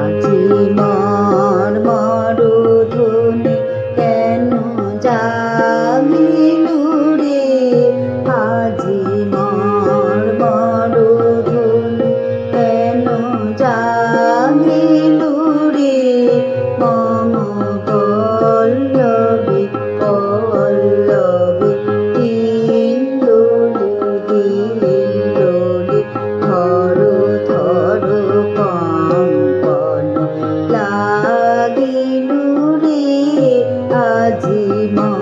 মাঝি মা পেলু রে আজি মা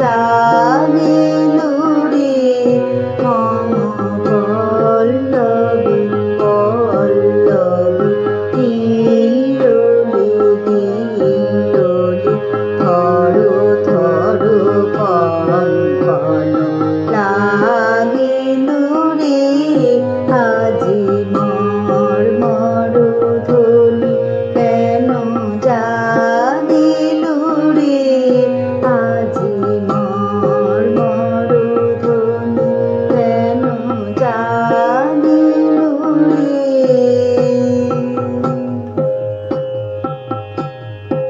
তা